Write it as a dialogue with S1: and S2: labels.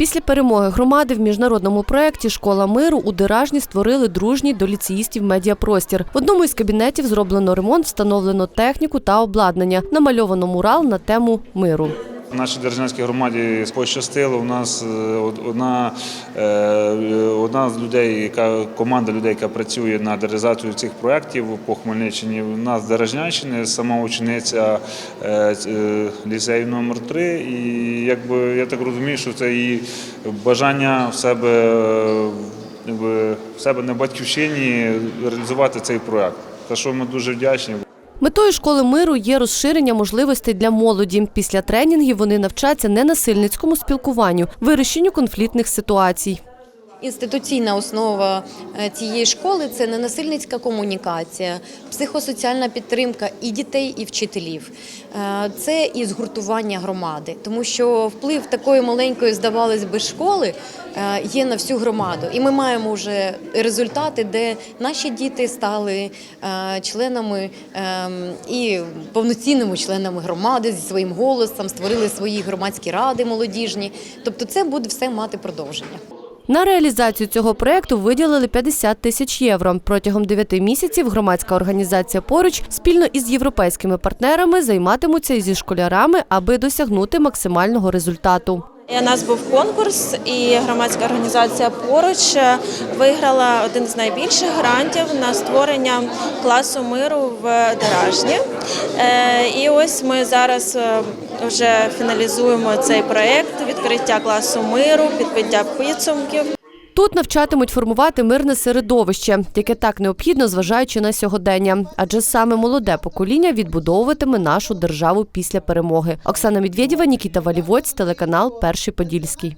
S1: Після перемоги громади в міжнародному проєкті Школа миру у Диражні створили дружній до ліцеїстів медіапростір. В одному із кабінетів зроблено ремонт, встановлено техніку та обладнання. Намальовано мурал на тему миру.
S2: Нашій Держанській громаді пощастило. У нас е, одна, е, одна з людей, яка команда людей, яка працює над реалізацією цих проєктів по Хмельниччині. У нас з Дережнянщини, сама учениця е, ліцею номер 3 І якби я так розумію, що це її бажання в себе, в себе на батьківщині реалізувати цей проєкт. За що ми дуже вдячні.
S1: Метою школи миру є розширення можливостей для молоді. Після тренінгів вони навчаться ненасильницькому спілкуванню, вирішенню конфліктних ситуацій.
S3: Інституційна основа е, цієї школи це ненасильницька комунікація, психосоціальна підтримка і дітей, і вчителів. Е, Це і згуртування громади, тому що вплив такої маленької, здавалось би, школи е, є на всю громаду. І ми маємо вже результати, де наші діти стали членами ем, і повноцінними членами громади зі своїм голосом, створили свої громадські ради молодіжні. Тобто, це буде все мати продовження.
S1: На реалізацію цього проєкту виділили 50 тисяч євро. Протягом 9 місяців громадська організація поруч спільно із європейськими партнерами займатимуться зі школярами, аби досягнути максимального результату.
S4: У нас був конкурс, і громадська організація поруч е, виграла один з найбільших грантів на створення класу миру в Деражні. Е, І ось ми зараз е, вже фіналізуємо цей проект відкриття класу миру, підбиття підсумків.
S1: Тут навчатимуть формувати мирне середовище, яке так необхідно, зважаючи на сьогодення. Адже саме молоде покоління відбудовуватиме нашу державу після перемоги. Оксана Медведєва, Нікіта Валівоць, телеканал Перший Подільський.